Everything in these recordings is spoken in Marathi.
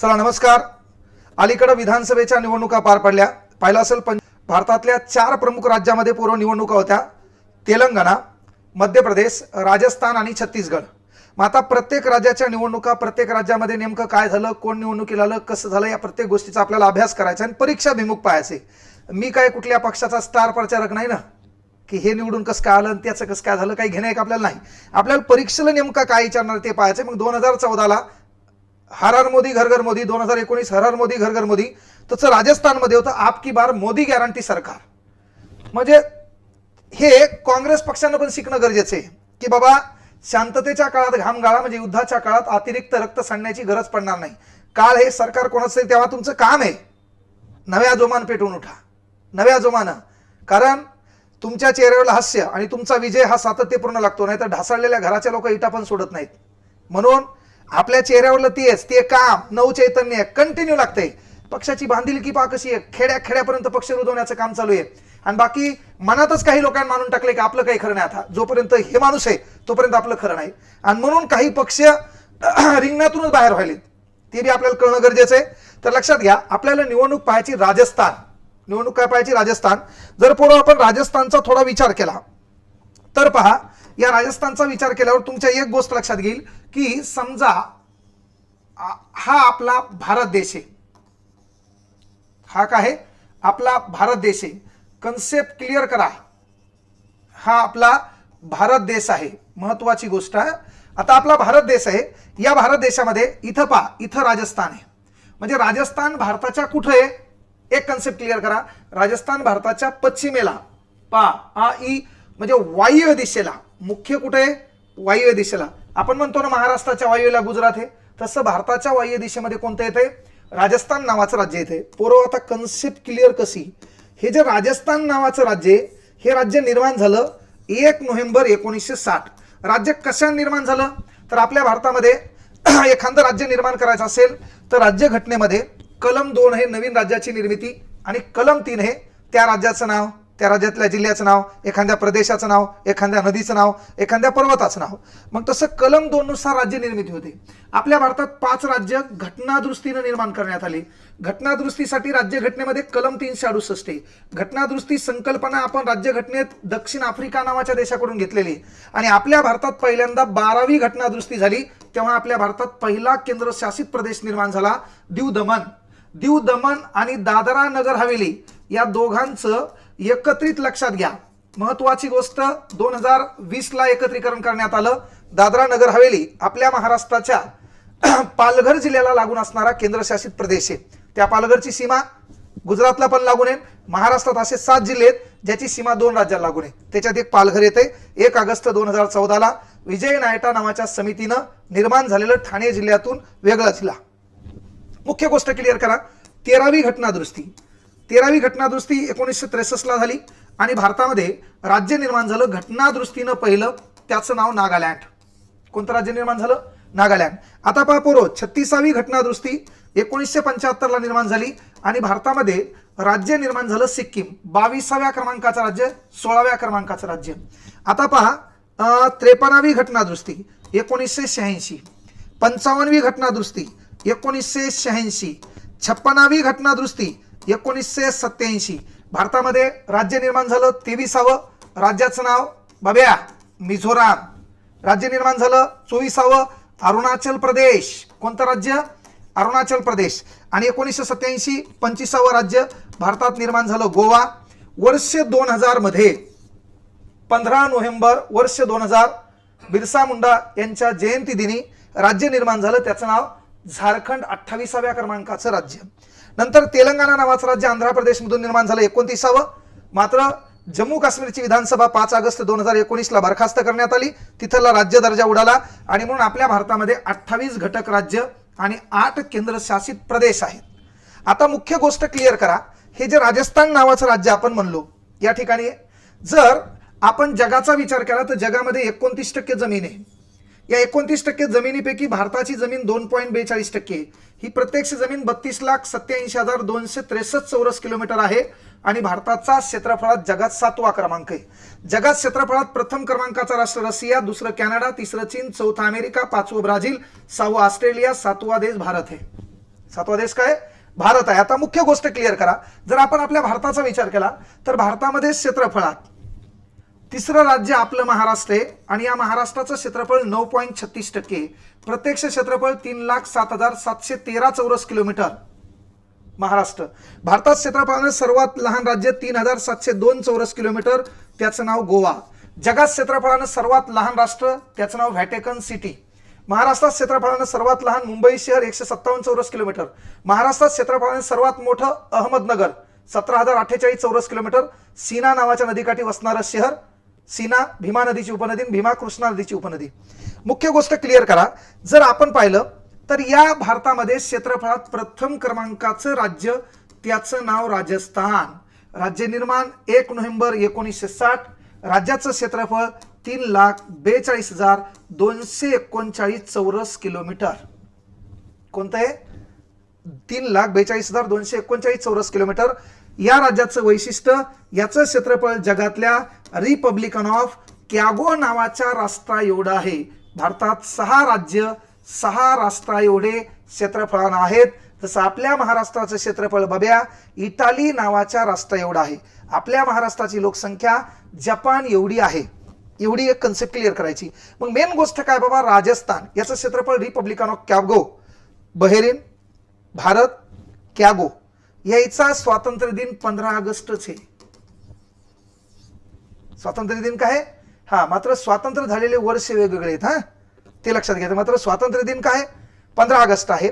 चला नमस्कार. अलीकडे विधानसभेच्या निवडणुका पार पडल्या. पाहिलं असेल पण भारतातल्या चार प्रमुख राज्यामध्ये पूर्व निवडणुका होत्या. तेलंगणा मध्य प्रदेश राजस्थान आणि छत्तीसगड. मग आता प्रत्येक राज्याच्या निवडणुका प्रत्येक राज्यामध्ये नेमकं काय झालं कोण निवडणुकीला आलं कसं झालं या प्रत्येक गोष्टीचा आपल्याला अभ्यास करायचा आणि परीक्षाभिमुख पाहायचे. मी काय कुठल्या पक्षाचा स्टार प्रचारक नाही ना? की हे निवडून कसं काय आलं आणि त्याचं कसं काय झालं काही घेणं एक आपल्याला नाही. आपल्याला परीक्षेला नेमका काय विचारणार ते पाहायचं. मग दोन हजार चौदाला हर हर मोदी घर घर मोदी दोन हजार एकोणीस हर हर मोदी घर घर मोदी तसं राजस्थानमध्ये होतं आपकी बार मोदी गॅरंटी सरकार. म्हणजे हे काँग्रेस पक्षानं पण शिकणं गरजेचं आहे. की बाबा शांततेच्या काळात घाम गाळा म्हणजे युद्धाच्या काळात अतिरिक्त रक्त सांडण्याची गरज पडणार नाही. काळ हे सरकार कोणाचं आहे तेव्हा तुमचं काम आहे. नव्या जोमान पेटून उठा. नव्या जोमानं. कारण तुमच्या चेहऱ्यावर हास्य आणि तुमचा विजय हा सातत्यपूर्ण लागतो नाही तर ढासळलेल्या घराच्या लोक इटा पण सोडत नाहीत. म्हणून आपल्या चेहऱ्यावरलं तेच ते काम नऊ चैतन्य कंटिन्यू लागतंय. पक्षाची बांधिलकी पा कशी आहे. खेड्या खेड्यापर्यंत पक्ष रुजवण्याचं काम चालू आहे. आणि बाकी मनातच काही लोकांना मानून टाकले की आपलं काही खरं नाही आता. जोपर्यंत हे माणूस आहे तोपर्यंत आपलं खरं नाही. आणि म्हणून काही पक्ष रिंगणातूनच बाहेर व्हायलेत. ते बी आपल्याला कळणं गरजेचं आहे. तर लक्षात घ्या आपल्याला निवडणूक पाहायची राजस्थान. निवडणूक काय पाहायची राजस्थान? जर पुढं आपण राजस्थानचा थोडा विचार केला तर पहा या राजस्थानचा विचार केल्यावर तुमच्या एक गोष्ट लक्षात घेईल की समजा हा आपला भारत देश आहे. हा काय आपला भारत देश आहे. कन्सेप्ट क्लिअर करा. हा आपला भारत देश आहे. महत्वाची गोष्ट आहे आता आपला भारत देश आहे. या भारत देशामध्ये इथं पा इथं राजस्थान आहे. म्हणजे राजस्थान भारताच्या कुठं आहे? एक कन्सेप्ट क्लिअर करा. राजस्थान भारताच्या पश्चिमेला. पा आ ई म्हणजे वायव्य दिशेला. मुख्य कुठे? आहे वायव्य दिशेला. आपण म्हणतो ना महाराष्ट्राच्या वायव्यला गुजरात आहे तसं भारताच्या वायव्य दिशेमध्ये कोणतं येते राजस्थान नावाचं राज्य येते पूर्व आता कन्सेप्ट क्लिअर कशी? हे जे राजस्थान नावाचं राज्य आहे हे राज्य निर्माण झालं एक नोव्हेंबर एकोणीसशे साठ. राज्य कशा निर्माण झालं? तर आपल्या भारतामध्ये एखादं राज्य निर्माण करायचं असेल तर राज्य घटनेमध्ये कलम दोन हे नवीन राज्याची निर्मिती आणि कलम तीन हे त्या राज्याचं नाव. त्या राज्यातल्या जिल्ह्याचं नाव एखाद्या प्रदेशाचं नाव एखाद्या नदीचं नाव एखाद्या पर्वताचं नाव. मग तसं कलम दोननुसार राज्य निर्मिती होते. आपल्या भारतात पाच राज्य घटनादुरुस्तीनं निर्माण करण्यात आली. घटनादुरुस्तीसाठी राज्यघटनेमध्ये कलम तीनशे अडुसष्ट आहे. घटनादुरुस्ती संकल्पना आपण राज्यघटनेत दक्षिण आफ्रिका नावाच्या देशाकडून घेतलेली आणि आपल्या भारतात पहिल्यांदा बारावी घटनादुरुस्ती झाली तेव्हा आपल्या भारतात पहिला केंद्रशासित प्रदेश निर्माण झाला दीव दमन दीव दमन आणि दादरा नगर हवेली या दोघांचं एकत्रित लक्षात घ्या. महत्वाची गोष्ट दोन हजार वीस ला एकत्रीकरण करण्यात आलं. दादरा नगर हवेली आपल्या महाराष्ट्राच्या पालघर जिल्ह्याला लागून असणारा केंद्रशासित प्रदेश आहे. त्या पालघरची सीमा गुजरातला पण लागून आहे. महाराष्ट्रात असे सात जिल्हे आहेत ज्याची सीमा दोन राज्याला लागून आहे. त्याच्यात एक पालघर येते. एक ऑगस्ट दोन हजार चौदाला विजय नायटा नावाच्या समितीनं निर्माण झालेलं ठाणे जिल्ह्यातून वेगळा जिल्हा. मुख्य गोष्ट क्लिअर करा. तेरावी घटनादुरुस्ती. तेरावी घटनादुरुस्ती एकोणीसशे त्रेसष्टला झाली आणि भारतामध्ये राज्य निर्माण झालं घटनादुरुस्तीनं पहिलं. त्याचं नाव नागालँड. कोणतं राज्य निर्माण झालं? नागालँड. आता पहा पोरो छत्तीसावी घटनादुरुस्ती एकोणीसशे पंच्याहत्तरला निर्माण झाली आणि भारतामध्ये राज्य निर्माण झालं सिक्कीम. बावीसाव्या क्रमांकाचं राज्य सोळाव्या क्रमांकाचं राज्य. आता पहा त्रेपन्नावी घटनादुरुस्ती एकोणीसशे शहाऐंशी. पंचावन्नवी घटनादुरुस्ती एकोणीसशे शहाऐंशी. छप्पनावी घटनादुरुस्ती एकोणीसशे सत्याऐंशी भारतामध्ये राज्य निर्माण झालं तेविसावं. राज्याचं नाव बब्या मिझोराम. राज्य निर्माण झालं चोवीसावं. अरुणाचल प्रदेश. कोणतं राज्य? अरुणाचल प्रदेश. आणि एकोणीसशे सत्याऐंशी पंचवीसावं राज्य भारतात निर्माण झालं गोवा. वर्ष दोन हजारमध्ये पंधरा नोव्हेंबर वर्ष दोन हजार बिरसा मुंडा यांच्या जयंती दिनी राज्य निर्माण झालं. त्याचं नाव झारखंड अठ्ठावीसाव्या क्रमांकाचं राज्य. नंतर तेलंगणा नावाचं राज्य आंध्र प्रदेशमधून निर्माण झालं एकोणतीसावं. मात्र जम्मू काश्मीरची विधानसभा पाच ऑगस्ट दोन हजार एकोणीसला बरखास्त करण्यात आली. तिथला राज्य दर्जा उडाला आणि म्हणून आपल्या भारतामध्ये अठ्ठावीस घटक राज्य आणि आठ केंद्रशासित प्रदेश आहेत. आता मुख्य गोष्ट क्लिअर करा. हे जे राजस्थान नावाचं राज्य आपण म्हणलो या ठिकाणी जर आपण जगाचा विचार केला तर जगामध्ये एकोणतीस टक्के जमीन आहे. या एकोणतीस टक्के जमिनीपैकी भारताची जमीन दोन पॉईंट बेचाळीस टक्के. ही प्रत्यक्ष जमीन बत्तीस लाख सत्याऐंशी हजार दोनशे त्रेसष्ट चौरस किलोमीटर आहे आणि भारताचा क्षेत्रफळात जगात सातवा क्रमांक आहे. जगात क्षेत्रफळात प्रथम क्रमांकाचा राष्ट्र रशिया दुसरं कॅनडा तिसरं चीन चौथा अमेरिका पाचवं ब्राझील सहावं ऑस्ट्रेलिया सातवा देश भारत आहे. सातवा देश काय? भारत आहे. आता मुख्य गोष्ट क्लिअर करा. जर आपण आपल्या भारताचा विचार केला तर भारतामध्ये क्षेत्रफळात तिसरं राज्य आपलं महाराष्ट्र आहे आणि या महाराष्ट्राचं क्षेत्रफळ नऊ पॉईंट छत्तीस टक्के. प्रत्यक्ष क्षेत्रफळ तीन लाख सात हजार सातशे तेरा चौरस किलोमीटर. महाराष्ट्र. भारतात क्षेत्रफळानं सर्वात लहान राज्य तीन हजार सातशे दोन चौरस किलोमीटर त्याचं नाव गोवा. जगात क्षेत्रफळानं सर्वात लहान राष्ट्र त्याचं नाव व्हॅटेकन सिटी. महाराष्ट्रात क्षेत्रफळानं सर्वात लहान मुंबई शहर एकशे सत्तावन्न चौरस किलोमीटर. महाराष्ट्रात क्षेत्रफळानं सर्वात मोठं अहमदनगर सतरा हजार अठ्ठेचाळीस चौरस किलोमीटर. सीना नावाच्या नदीकाठी वसणारं शहर सीना भीमा नदीची उपनदी भीमा कृष्णा नदीची उपनदी. मुख्य गोष्ट क्लिअर करा. जर आपण पाहिलं तर या भारतामध्ये क्षेत्रफळात प्रथम क्रमांकाचं राज्य त्याचं नाव राजस्थान. राज्य निर्माण एक नोव्हेंबर एकोणीसशे साठ. राज्याचं क्षेत्रफळ तीन लाख बेचाळीस हजार दोनशे एकोणचाळीस चौरस किलोमीटर. कोणतं आहे? तीन लाख बेचाळीस हजार दोनशे एकोणचाळीस चौरस किलोमीटर. या राज्याचं वैशिष्ट्य याचं क्षेत्रफळ जगातल्या रिपब्लिकन ऑफ कॅगो नावाच्या राष्ट्रा एवढं आहे. भारतात सहा राज्य सहा राष्ट्रा एवढे क्षेत्रफळानं आहेत. जसं आपल्या महाराष्ट्राचं क्षेत्रफळ बब्या इटाली नावाच्या राष्ट्रा एवढं आहे. आपल्या महाराष्ट्राची लोकसंख्या जपान एवढी आहे. एवढी एक कन्सेप्ट क्लिअर करायची. मग मेन गोष्ट काय बाबा? राजस्थान. याचं क्षेत्रफळ रिपब्लिकन ऑफ कॅगो बहेरीन भारत कॅगो यायचा स्वातंत्र्य दिन पंधरा ऑगस्टच आहे. स्वातंत्र्य दिन काय? आहे? हा मात्र स्वातंत्र्य झालेले वर्ष वेगवेगळे आहेत हा. ते लक्षात घ्यायचं मात्र स्वातंत्र्य दिन काय? पंधरा ऑगस्ट आहे.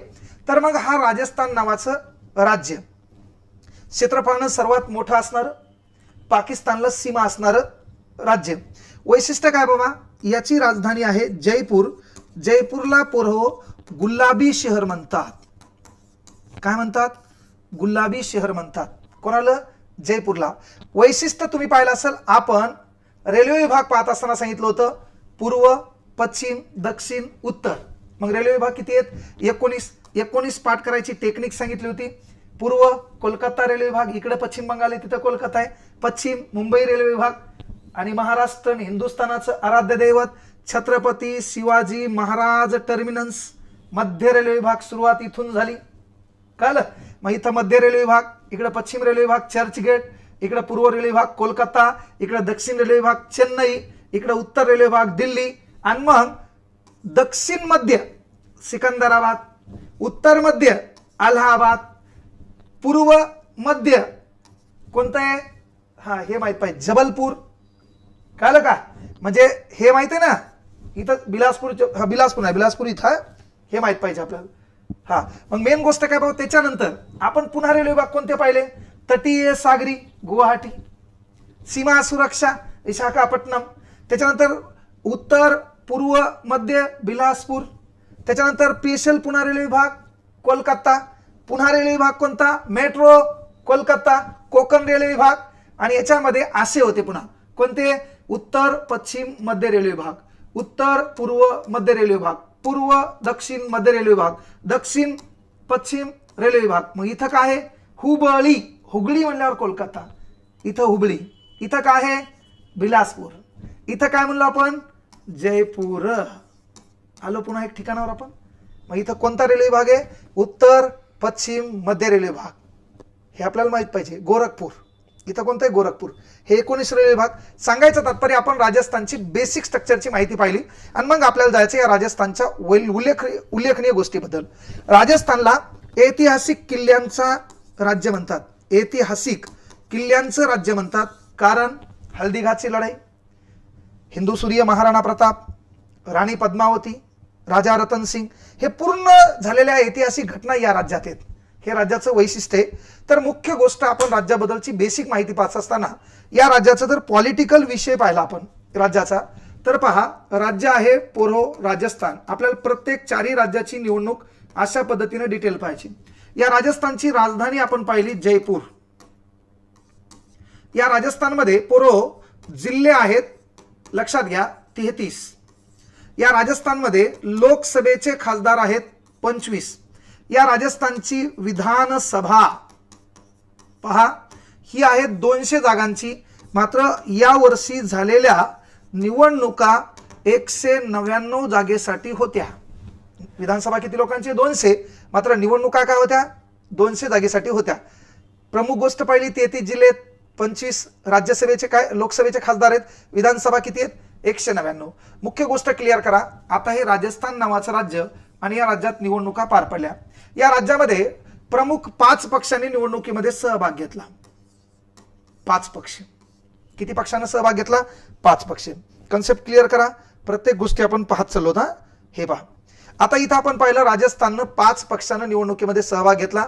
तर मग हा राजस्थान नावाचं राज्य. क्षेत्रफळानं सर्वात मोठं असणार पाकिस्तानला सीमा असणारं राज्य. वैशिष्ट्य काय बाबा? याची राजधानी आहे जयपूर. जयपूरला पोरहो गुलाबी शहर म्हणतात. काय म्हणतात? गुलाबी शहर म्हणतात. कोणाला? जयपूरला. वैशिष्ट्य तुम्ही पाहिलं असेल आपण रेल्वे विभाग पाहत असताना सांगितलं होतं पूर्व पश्चिम दक्षिण उत्तर. मग रेल्वे विभाग किती आहेत? एकोणीस. एकोणीस पाठ करायची टेक्निक सांगितली होती. पूर्व कोलकाता रेल्वे विभाग इकडे पश्चिम बंगाल आहे तिथं कोलकाता आहे. पश्चिम मुंबई रेल्वे विभाग आणि महाराष्ट्र आणि हिंदुस्थानाचं आराध्य दैवत छत्रपती शिवाजी महाराज टर्मिनस मध्य रेल्वे विभाग सुरुवात इथून झाली. कळलं? मग इथं मध्य रेल्वे विभाग इकडे पश्चिम रेल्वे विभाग चर्चगेट इकडे पूर्व रेल्वे विभाग कोलकाता इकडे दक्षिण रेल्वे विभाग चेन्नई इकडे उत्तर रेल्वे विभाग दिल्ली आणि मग दक्षिण मध्य सिकंदराबाद उत्तर मध्य अलाहाबाद पूर्व मध्य कोणतं आहे हा हे माहीत पाहिजे. जबलपूर. कळलं का? म्हणजे हे माहिती आहे ना? इथं बिलासपूर हा बिलासपूर आहे बिलासपूर इथं हे माहीत पाहिजे आपल्याला. हा मग मेन गोष्ट काय भाऊ त्याच्यानंतर आपण पुन्हा रेल्वे विभाग कोणते पाहिले? तटीय सागरी गुवाहाटी. सीमा सुरक्षा विशाखापट्टणम. त्याच्यानंतर उत्तर पूर्व मध्य बिलासपूर. त्याच्यानंतर पेशल पुन्हा रेल्वे विभाग कोलकाता. पुन्हा रेल्वे विभाग कोणता? मेट्रो कोलकाता. कोकण रेल्वे विभाग. आणि याच्यामध्ये असे होते पुन्हा. कोणते? उत्तर पश्चिम मध्य रेल्वे विभाग. उत्तर पूर्व मध्य रेल्वे विभाग. पूर्व दक्षिण मध्य रेल्वे विभाग दक्षिण पश्चिम रेल्वे विभाग मग इथं काय आहे? हुबळी. हुगळी म्हणल्यावर कोलकाता. इथं हुबळी. इथं काय आहे? बिलासपूर. इथं काय म्हणलो आपण? जयपूर. आलो पुन्हा एक ठिकाणावर आपण. मग इथं कोणता रेल्वे विभाग आहे? उत्तर पश्चिम मध्य रेल्वे विभाग हे आपल्याला माहीत पाहिजे. गोरखपूर. इथं कोणतं आहे गोरखपूर? हे एकोणीस रेल्वे विभाग. सांगायचं तात्पर्य आपण राजस्थानची बेसिक स्ट्रक्चरची माहिती पाहिली. आणि मग आपल्याला जायचं या राजस्थानच्या वैल- उल्लेख उल्लेखनीय गोष्टीबद्दल. राजस्थानला ऐतिहासिक किल्ल्यांचा राज्य म्हणतात. ऐतिहासिक किल्ल्यांचं राज्य म्हणतात. कारण हल्दीघाटची लढाई हिंदू सूर्य महाराणा प्रताप राणी पद्मावती राजा रतन सिंग हे पूर्ण झालेल्या ऐतिहासिक घटना या राज्यात आहेत. हे राज्याचं वैशिष्ट्य आहे. तर मुख्य गोष्ट आपण राज्याबद्दलची बेसिक माहिती पाहत असताना या राज्याचा जर पॉलिटिकल विषय पाहिला आपण राज्याचा तर पहा राज्य आहे पोरो राजस्थान. आपल्याला प्रत्येक चारही राज्याची निवडणूक अशा पद्धतीने डिटेल पाहायची. या राजस्थानची राजधानी आपण पाहिली जयपूर. या राजस्थानमध्ये पोरो जिल्हे आहेत लक्षात घ्या तेहतीस. या राजस्थानमध्ये लोकसभेचे खासदार आहेत पंचवीस. या राजस्थानची विधानसभा. पहा ही आहे दोनशे जागांची. मात्र या वर्षी झालेल्या निवडणुका एकशे नव्याण्णव जागेसाठी होत्या. विधानसभा किती लोकांची? दोनशे. मात्र निवडणुका काय होत्या? दोनशे जागेसाठी होत्या. प्रमुख गोष्ट पाहिली तेहतीस जिल्हे पंचवीस. राज्यसभेचे काय? लोकसभेचे खासदार आहेत. विधानसभा किती आहेत? एकशे नव्याण्णव. मुख्य गोष्ट क्लिअर करा. आता हे राजस्थान नावाचं राज्य आणि या राज्यात निवडणुका पार पडल्या. या राज्यामध्ये प्रमुख पाच पक्षांनी निवडणुकीमध्ये सहभाग घेतला. पाच पक्ष. किती पक्षांना सहभाग घेतला? पाच पक्ष. कन्सेप्ट क्लिअर करा. प्रत्येक गोष्टी आपण पाहत चाललो ना? हे पहा. आता इथं आपण पाहिलं राजस्थाननं पाच पक्षानं निवडणुकीमध्ये सहभाग घेतला.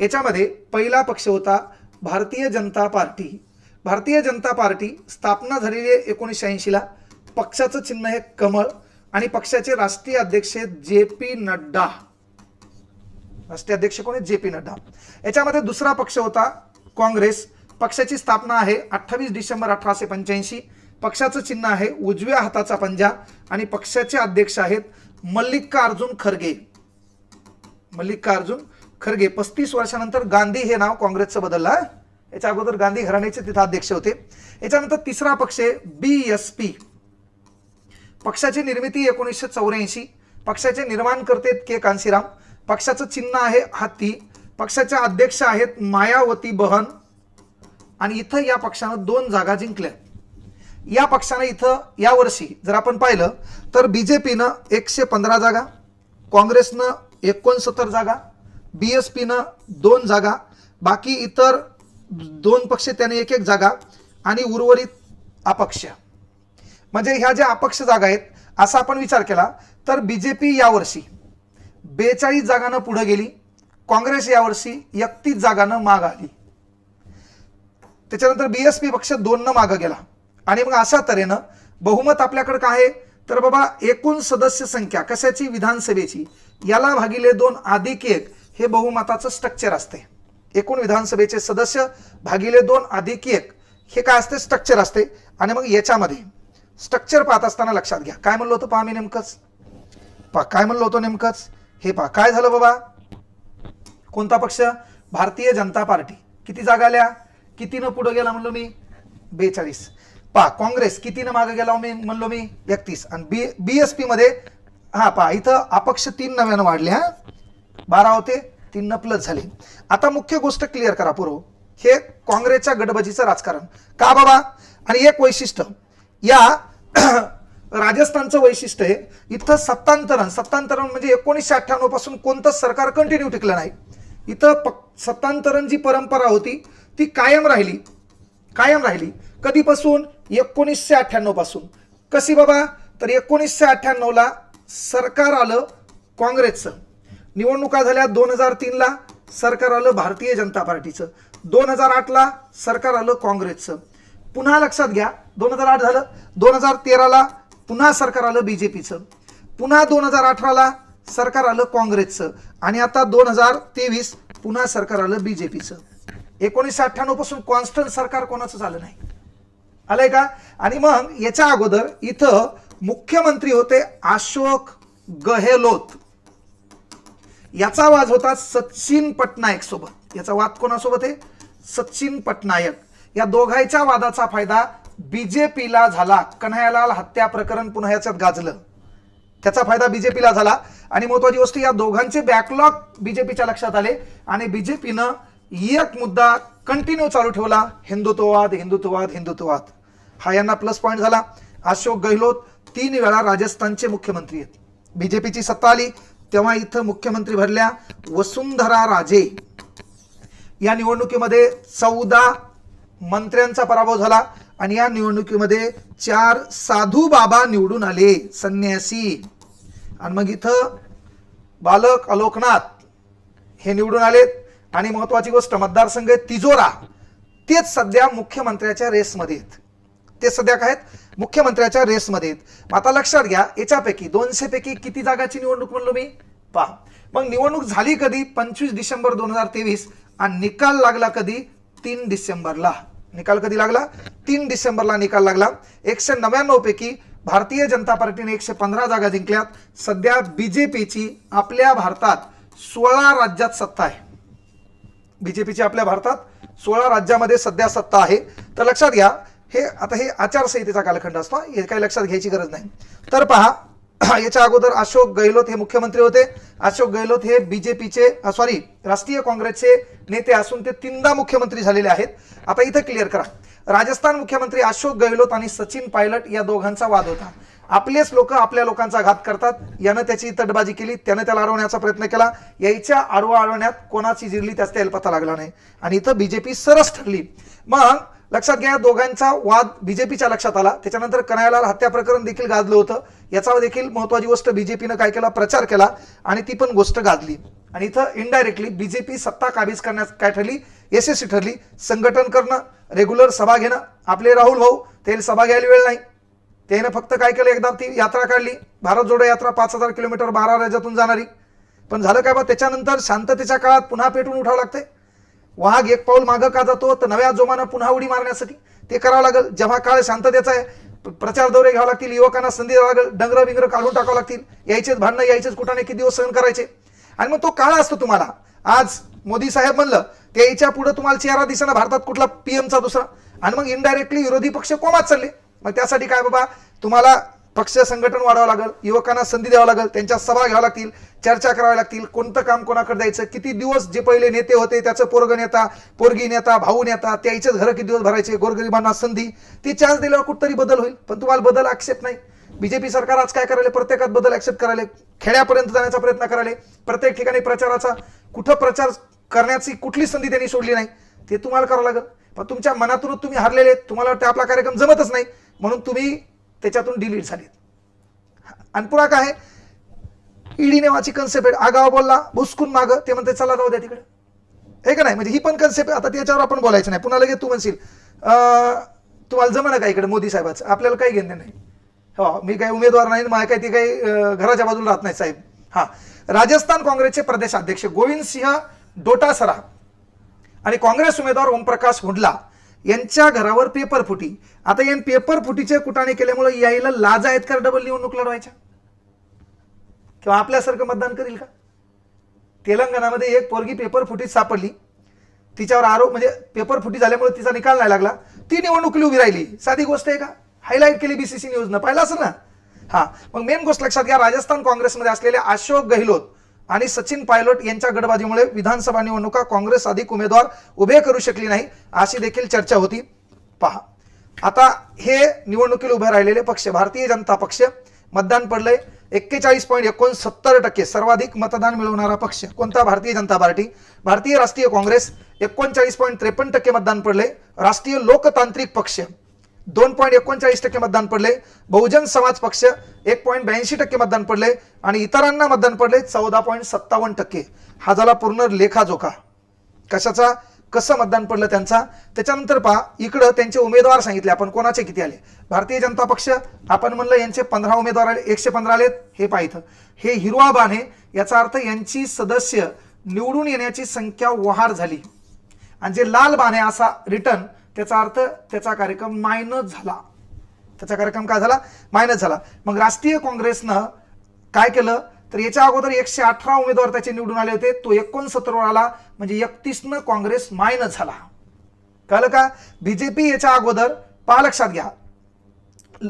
याच्यामध्ये पहिला पक्ष होता भारतीय जनता पार्टी. भारतीय जनता पार्टी स्थापना झालेली आहे एकोणीसशे ऐंशीला. पक्षाचं चिन्ह आहे कमळ. आणि पक्षाचे राष्ट्रीय अध्यक्ष जे पी नड्डा. राष्ट्रीय अध्यक्ष कोण आहेत? J P Nadda. याच्यामध्ये दुसरा पक्ष होता काँग्रेस. पक्षाची स्थापना आहे अठ्ठावीस डिसेंबर अठराशे पंच्याऐंशी. पक्षाचं चिन्ह आहे उजव्या हाताचा पंजा आणि पक्षाचे अध्यक्ष आहेत मल्लिकार्जुन खरगे. मल्लिकार्जुन खरगे. पस्तीस वर्षानंतर गांधी हे नाव काँग्रेसचं बदललं याच्या अगोदर गांधी घराण्याचे तिथं अध्यक्ष होते. याच्यानंतर तिसरा पक्ष आहे बी एस पी. पक्षाची निर्मिती एकोणीसशे चौऱ्याऐंशी. पक्षाचे निर्माणकर्ते आहेत के. कांशीराम पक्षाचं चिन्ह आहे हत्ती पक्षाच्या अध्यक्ष आहेत मायावती बहन. आणि इथं या पक्षानं दोन जागा जिंकल्या. या पक्षानं इथं यावर्षी जर आपण पाहिलं तर बी जे पीनं एकशे पंधरा जागा काँग्रेसनं एकोणसत्तर जागा बी एस पीनं दोन जागा बाकी इतर दोन पक्ष त्याने एक एक जागा आणि उर्वरित अपक्ष. म्हणजे ह्या ज्या अपक्ष जागा आहेत असा आपण विचार केला तर बी जे पी यावर्षी बेचाळीस जागानं पुढे गेली काँग्रेस यावर्षी एकतीस जागानं माग आली. त्याच्यानंतर बी एस पी पक्ष दोननं मागं गेला. आणि मग अशा तऱ्हेनं बहुमत आपल्याकडे काय आहे? तर बाबा एकूण सदस्य संख्या कशाची? विधानसभेची. याला भागिले दोन अधिक एक. हे बहुमताचं स्ट्रक्चर असते एकूण विधानसभेचे सदस्य भागिले दोन अधिक एक. हे काय असते स्ट्रक्चर असते आणि मग याच्यामध्ये स्ट्रक्चर पाहत असताना लक्षात घ्या. काय म्हणलं होतं पहा मी नेमकंच? पहा काय म्हणलो होतो नेमकंच? हे पहा काय झालं बाबा? कोणता पक्ष? भारतीय जनता पार्टी. किती जागा आल्या? कितीनं पुढं गेला म्हणलो मी? बेचाळीस. पहा काँग्रेस कितीनं मागे गेला मी म्हणलो मी? एकतीस. आणि बी बी एस पी मध्ये हा पहा इथं अपक्ष तीन नव्यानं वाढले हा? बारा होते तीन प्लस झाले. आता मुख्य गोष्ट क्लिअर करा पूर्व हे काँग्रेसच्या गडबजीचं राजकारण. का बाबा? आणि एक वैशिष्ट्य. या राजस्थानचं वैशिष्ट्य आहे इथं सत्तांतरण सत्तांतरण म्हणजे एकोणीसशे अठ्ठ्याण्णवपासून कोणतंच सरकार कंटिन्यू टिकलं नाही. इथं प सत्तांतरण जी परंपरा होती ती कायम राहिली कायम राहिली. कधीपासून? एकोणीसशे अठ्ठ्याण्णवपासून. कशी बाबा? तर एकोणीसशे अठ्ठ्याण्णवला सरकार आलं काँग्रेसचं. निवडणुका झाल्या दोन हजार तीनला सरकार आलं भारतीय जनता पार्टीचं. दोन हजार आठला सरकार आलं काँग्रेसचं. पुन्हा लक्षात घ्या दोन हजार आठ झालं दोन हजार तेराला पुन्हा सरकार आलं बी जे पीचं पुन्हा दोन हजार अठराला सरकार आलं काँग्रेसचं. आणि आता दोन हजार तेवीस पुन्हा सरकार आलं बी जे पीचं एकोणीसशे अठ्ठ्याण्णवपासून कॉन्स्टंट सरकार कोणाचं झालं नाही. आलंय का? आणि मग याच्या अगोदर इथं मुख्यमंत्री होते अशोक गहेलोत. याचा वाद होता सचिन पटनायक सोबत. याचा वाद कोणासोबत आहे? सचिन पटनायक. या दोघांच्या वादाचा फायदा बीजेपीला झाला. कन्हैयालाल हत्या प्रकरण पुन्हा याच्यात गाजलं. त्याचा फायदा बीजेपीला झाला. आणि महत्वाची गोष्ट या दोघांचे बॅकलॉग बीजेपीच्या लक्षात आले आणि बीजेपीनं एक मुद्दा कंटिन्यू चालू ठेवला. हिंदुत्ववाद हिंदुत्ववाद हिंदुत्ववाद. हा यांना प्लस पॉईंट झाला. अशोक गहलोत तीन वेळा राजस्थानचे मुख्यमंत्री आहेत. बीजेपीची सत्ता आली तेव्हा इथं मुख्यमंत्री भरल्या वसुंधरा राजे. या निवडणुकीमध्ये चौदा मंत्र्यांचा पराभव झाला आणि या निवडणुकीमध्ये चार साधू बाबा निवडून आले संन्यासी. आणि मग इथं बालक अलोकनाथ हे निवडून आलेत. आणि महत्वाची गोष्ट मतदारसंघ तिजोरा तेच सध्या मुख्यमंत्र्याच्या रेसमध्ये आहेत. ते सध्या काय आहेत? मुख्यमंत्र्याच्या रेसमध्ये आहेत. आता लक्षात घ्या याच्यापैकी दोनशे पैकी किती जागाची निवडणूक म्हणलो मी? पहा. मग निवडणूक झाली कधी? पंचवीस डिसेंबर दोन हजार तेवीस. आणि निकाल लागला कधी? तीन डिसेंबरला निकाल कधी लागला? तीन डिसेंबरला निकाल लागला. एकशे नव्याण्णव पैकी भारतीय जनता पार्टीने एकशे पंधरा जागा जिंकल्यात. सध्या बीजेपीची आपल्या भारतात सोळा राज्यात सत्ता आहे. बीजेपीची आपल्या भारतात सोळा राज्यामध्ये सध्या सत्ता आहे. तर लक्षात घ्या हे आता हे आचारसंहितेचा कालखंड असतो हे काही लक्षात घ्यायची गरज नाही. तर पहा याच्या अगोदर अशोक गहलोत हे मुख्यमंत्री होते. अशोक गहलोत हे बीजेपीचे सॉरी राष्ट्रीय काँग्रेसचे नेते असून ते तीनदा मुख्यमंत्री झालेले आहेत. आता इथं क्लिअर करा. राजस्थान मुख्यमंत्री अशोक गहलोत आणि सचिन पायलट या दोघांचा वाद होता. आपलेच लोक आपल्या लोकांचा घात करतात. यानं त्याची तटबाजी केली. त्यानं त्याला अडवण्याचा प्रयत्न केला. याच्या आडवा अडवण्यात कोणाची जिरली त्याचा त्याला पता लागला नाही. आणि इथं बीजेपी सरस ठरली. मग लक्षात घ्या दोघांचा वाद बीजेपीच्या लक्षात आला. त्याच्यानंतर कन्हैयालाल हत्या प्रकरण देखील गाजलं होतं. याचा देखील महत्वाची गोष्ट बीजेपीनं काय केला? प्रचार केला आणि ती पण गोष्ट गाजली. आणि इथं इनडायरेक्टली बीजेपी सत्ता काबीज करण्यास काय ठरली? यशस्वी ठरली. संघटन करणं रेग्युलर सभा घेणं. आपले राहुल भाऊ ते सभा घ्यायला वेळ नाही. त्याने फक्त काय केलं? एकदा ती यात्रा काढली. भारत जोडो यात्रा पाच हजार किलोमीटर बारा राज्यातून जाणारी. पण झालं काय बा? त्याच्यानंतर शांततेच्या काळात पुन्हा पेटून उठावं लागते वाघ एक पाऊल मागं का जातो? तर नव्या जोमानं पुन्हा उडी मारण्यासाठी ते करावं लागेल. जेव्हा काळ शांततेचा आहे प्रचार दौरे घ्यावे लागतील युवकांना संधी द्यावं लागेल डंगर बिंगर काढून टाकावं लागतील यायचेच भांडणं यायचेच कुठाने किती दिवस सहन करायचे? आणि मग तो काळ असतो तुम्हाला. आज मोदी साहेब म्हणलं ते याच्यापुढे तुम्हाला चेहरा दिसेना भारतात कुठला पीएमचा दुसरा. आणि मग इनडायरेक्टली विरोधी पक्ष कोमात चालले. मग त्यासाठी काय बाबा तुम्हाला पक्ष संघटन वाढावं लागेल युवकांना संधी द्यावं लागेल त्यांच्या सभा घ्याव्या लागतील चर्चा कराव्या लागतील कोणतं काम कोणाकडे द्यायचं किती दिवस जे पहिले नेते होते त्याचं पोरग नेता पोरगी नेता भाऊ नेता त्याचेच घरं किती दिवस भरायचे गोरगरिबांना संधी ती चान्स दिल्यावर कुठतरी बदल होईल. पण तुम्हाला बदल ऍक्सेप्ट नाही. बीजेपी सरकार आज काय करायला? प्रत्येकात बदल ऍक्सेप्ट करायला. खेड्यापर्यंत जाण्याचा प्रयत्न करायला. प्रत्येक ठिकाणी प्रचाराचा कुठं प्रचार करण्याची कुठली संधी त्यांनी सोडली नाही ते तुम्हाला करावं लागेल. पण तुमच्या मनातूनच तुम्ही हरलेले तुम्हाला वाटतं आपला कार्यक्रम जमतच नाही. म्हणून तुम्ही त्याच्यातून डिलीट झालेत. आणि पुन्हा काय आहे? ईडी नावाची कन्सेप्ट आहे. आगाव बोलला भुसकून मागं. ते म्हणते चला जाऊ द्या तिकडे. हे का नाही? म्हणजे ही पण कन्सेप्ट आता त्याच्यावर आपण बोलायचं नाही. पुन्हा लगेच तू म्हणशील तुम्हाला जमणं का इकडे मोदी साहेबाचं? आपल्याला काही घेणं नाही. हो मी काही उमेदवार नाही मला काही ते काही घराच्या बाजूला राहत नाही साहेब. हा. राजस्थान काँग्रेसचे प्रदेशाध्यक्ष गोविंद सिंह डोटासरा आणि काँग्रेस उमेदवार ओमप्रकाश हुंडला यांच्या घरावर पेपर फुटी. आता या पेपर फुटीच्या कुटाने केल्यामुळे यायला लाज आहेत का डबल निवडणूक लढवायच्या? किंवा आपल्यासारखं मतदान करील का? तेलंगणामध्ये एक पोरगी पेपर फुटीत सापडली. तिच्यावर आरोप म्हणजे पेपर फुटी झाल्यामुळे तिचा निकाल नाही लागला. ती निवडणुकीला उभी राहिली. साधी गोष्ट आहे का? हायलाईट केली बीसीसी न्यूजनं. पाहिलं असेल ना? हा. मग मेन गोष्ट लक्षात घ्या. राजस्थान काँग्रेसमध्ये असलेले अशोक गहलोत आणि सचिन पायलट यांच्या गडबाजीमुळे विधानसभा निवडणुका काँग्रेस अधिक उमेदवार उभे करू शकली नाही अशी देखील चर्चा होती. पहा. आता हे निवडणुकीला उभे राहिलेले पक्ष भारतीय जनता पक्ष मतदान पडलंय. एक्केचाळीस पॉईंट एकोणसत्तर टक्के सर्वाधिक मतदान मिळवणारा पक्ष कोणता? भारतीय जनता पार्टी. भारतीय राष्ट्रीय काँग्रेस एकोणचाळीस पॉईंट त्रेपन्न टक्के मतदान पडले राष्ट्रीय लोकतांत्रिक पक्ष दोन पॉईंट एकोणचाळीस टक्के मतदान पडले. बहुजन समाज पक्ष एक पॉईंट ब्याऐंशी टक्के मतदान पडले आणि इतरांना मतदान पडले चौदा पॉईंट सत्तावन्न टक्के. हा झाला पूर्ण लेखाजोखा. कशाचा? कसं मतदान पडलं त्यांचा? त्याच्यानंतर पहा इकडं त्यांचे उमेदवार सांगितले. आपण कोणाचे किती आले? भारतीय जनता पक्ष आपण म्हणलं यांचे पंधरा उमेदवार आले एकशे पंधरा आलेत. हे पाहितं इथं. हे हिरवा बाण आहे. याचा अर्थ यांची सदस्य निवडून येण्याची संख्या वहार झाली. आणि जे लाल बाण आहे असा रिटर्न त्याचा अर्थ त्याचा कार्यक्रम मायनस झाला. त्याचा कार्यक्रम काय झाला? मायनस झाला. मग राष्ट्रीय काँग्रेसनं काय केलं? तर याच्या अगोदर एकशे अठरा उमेदवार त्याचे निवडून आले होते. तो एकोणसत्तरवर आला. म्हणजे एकतीसनं काँग्रेस मायनस झाला. कळलं का? बीजेपी याच्या अगोदर पहा लक्षात घ्या.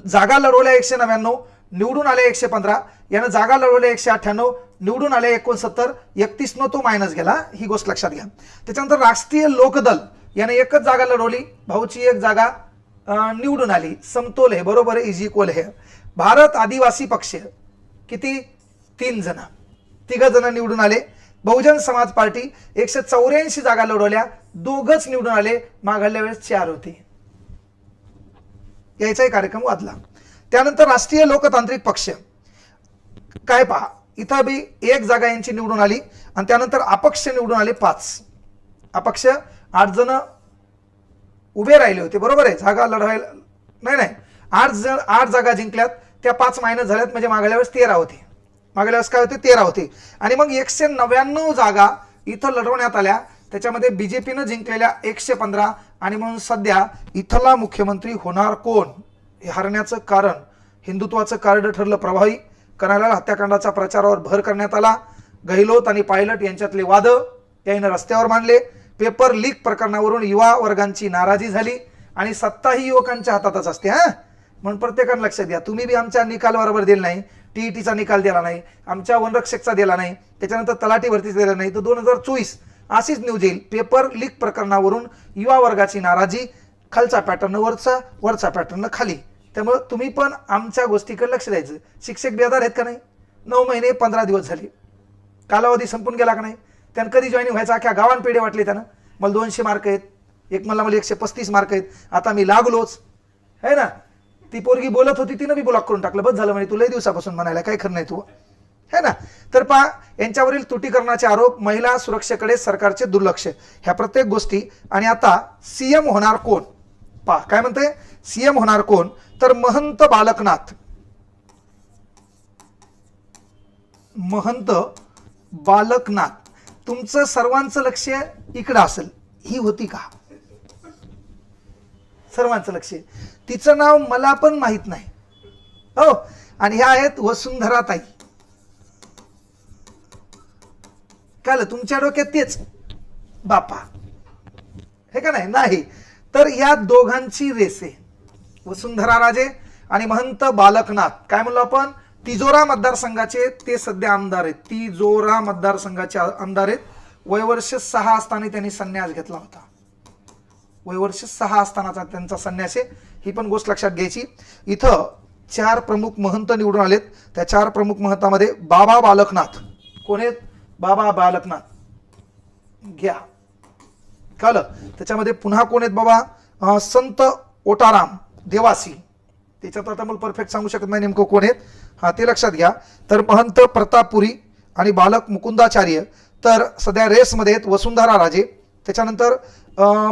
जागा लढवल्या एकशे नव्याण्णव निवडून आले एकशे पंधरा. यानं जागा लढवल्या एकशे अठ्ठ्याण्णव निवडून आले एकोणसत्तर. एकतीसनं तो मायनस गेला. ही गोष्ट लक्षात घ्या. त्याच्यानंतर राष्ट्रीय लोकदल. याने एकच जागा लढवली. भाऊची एक जागा निवडून आली. समतोल आहे. बरोबर आहे इज इक्वल आहे. भारत आदिवासी पक्ष किती? तीन जण. तिघ जण निवडून आले. बहुजन समाज पार्टी एकशे चौऱ्याऐंशी जागा लढवल्या. दोघच निवडून आले. मागल्या वेळेस चार होते. यायचाही कार्यक्रम वादला त्यानंतर राष्ट्रीय लोकतांत्रिक पक्ष. काय पहा इथं बी एक जागा यांची निवडून आली. आणि त्यानंतर अपक्ष निवडून आले पाच. अपक्ष आठ जण उभे राहिले होते बरोबर आहे? जागा लढवायला नाही नाही. आठ जण आठ जागा जिंकल्यात त्या पाच मायनस झाल्यात म्हणजे मागल्या वेळेस तेरा होते. मागल्या वेळेस काय होते? तेरा होते. आणि मग एकशे नव्याण्णव जागा इथं लढवण्यात आल्या. त्याच्यामध्ये बीजेपीनं जिंकलेल्या एकशे पंधरा आणि म्हणून सध्या इथला मुख्यमंत्री होणार कोण? हे हरण्याचं कारण हिंदुत्वाचं कार्ड ठरलं प्रभावी. कनाला हत्याकांडाच्या प्रचारावर भर करण्यात आला. गहिलोत आणि पायलट यांच्यातले वाद याने रस्त्यावर मांडले. पेपर लीक प्रकरणावरून युवा वर्गांची नाराजी झाली आणि सत्ता ही युवकांच्या हातातच असते हा? म्हणून प्रत्येकानं लक्षात द्या. तुम्ही बी आमच्या निकाल बरोबर दिला नाही टीईटीचा निकाल दिला नाही आमच्या वनरक्षकचा दिला नाही त्याच्यानंतर तलाठी भरतीचा दिला नाही तर दोन हजार चोवीस अशीच न्यूज येईल. पेपर लीक प्रकरणावरून युवा वर्गाची नाराजी खालचा पॅटर्न वरचा वरचा पॅटर्न खाली. त्यामुळं तुम्ही पण आमच्या गोष्टीकडे लक्ष द्यायचं. शिक्षक बेदार आहेत का नाही? नऊ महिने पंधरा दिवस झाले. कालावधी संपून गेला का नाही? त्यानं कधी जॉईनिंग व्हायचं? अख्ख्या गावान पेढे वाटले त्यानं. मला दोनशे मार्क आहेत. एक मला मला एकशे पस्तीस मार्क आहेत. आता मी लागलोच. है ना? ती पोरगी बोलत होती तिनं मी ब्लॉक करून टाकलं. बस झालं म्हणे तुला दिवसापासून म्हणायला काय खरं नाही तू. है ना? तर पहा यांच्यावरील तुटीकरणाचे आरोप महिला सुरक्षेकडे सरकारचे दुर्लक्ष. ह्या प्रत्येक गोष्टी. आणि आता सीएम होणार कोण? पहा काय म्हणते सीएम होणार कोण? तर महंत बालकनाथ. महंत बालकनाथ. तुमचं सर्वांचं लक्ष इकडं असेल. ही होती का? सर्वांचं लक्ष. तिचं नाव मला पण माहीत नाही. हो आणि ह्या आहेत वसुंधरा ताई काल तुमच्या डोक्यात तेच. बापा. हे का नाही? नाही. तर या दोघांची रेस. आहे वसुंधरा राजे आणि महंत बालकनाथ. काय म्हणलो आपण? तिजोरा मतदारसंघाचे ते सध्या आमदार आहेत. तिजोरा मतदारसंघाचे आमदार आहेत. वयवर्ष सहा असताना त्यांनी संन्यास घेतला होता. वयवर्ष सहा असतानाचा त्यांचा संन्यास आहे. ही पण गोष्ट लक्षात घ्यायची. इथं चार प्रमुख महंत निवडून आलेत. त्या चार प्रमुख महंतामध्ये बाबा बालकनाथ. कोण आहेत? बाबा बालकनाथ. घ्या. कळलं? त्याच्यामध्ये पुन्हा कोण आहेत बाबा? संत ओटाराम देवासी. त्याच्यात आता मला परफेक्ट सांगू शकत नाही नेमकं कोण आहेत. हा ते लक्षात घ्या. तर महंत प्रतापपुरी आणि बालक मुकुंदाचार्य. तर सध्या रेसमध्ये आहेत वसुंधरा राजे. त्याच्यानंतर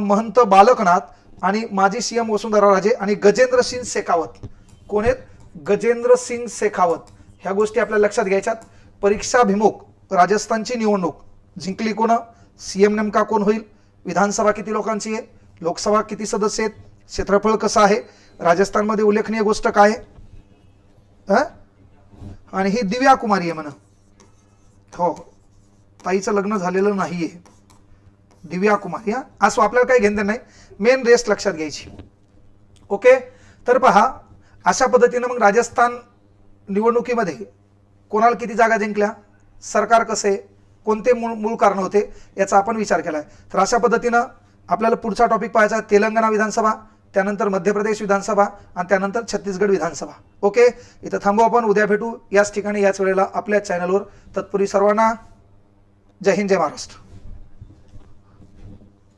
महंत बालकनाथ आणि माजी सी एम वसुंधरा राजे आणि गजेंद्र सिंग शेखावत. कोण आहेत? गजेंद्र सिंग शेखावत. ह्या गोष्टी आपल्या लक्षात घ्यायच्यात. परीक्षाभिमुख राजस्थानची निवडणूक. जिंकली कोण? सी एम नेमका कोण होईल? विधानसभा किती लोकांची आहे? लोकसभा किती सदस्य आहेत? क्षेत्रफळ कसं आहे? राजस्थानमध्ये उल्लेखनीय गोष्ट काय? आहे आणि ही दिव्या कुमारी आहे म्हणा. हो. ताईचं लग्न झालेलं नाही आहे दिव्या कुमारी हा? असं आपल्याला काही घेणं नाही. मेन रेस लक्षात घ्यायची. ओके तर पहा अशा पद्धतीनं मग राजस्थान निवडणुकीमध्ये कोणाला किती जागा जिंकल्या? सरकार कसे? कोणते मूळ मूळ कारण होते? याचा आपण विचार केला आहे तर अशा पद्धतीनं आपल्याला पुढचा टॉपिक पाहायचा तेलंगणा विधानसभा. त्यानंतर मध्य प्रदेश विधानसभा आणि त्यानंतर छत्तीसगड विधानसभा. ओके? इथं थांबू आपण उद्या भेटू. याच ठिकाणी याच वेळेला आपल्या चॅनलवर तत्पूर्वी सर्वांना जय हिंद जय महाराष्ट्र.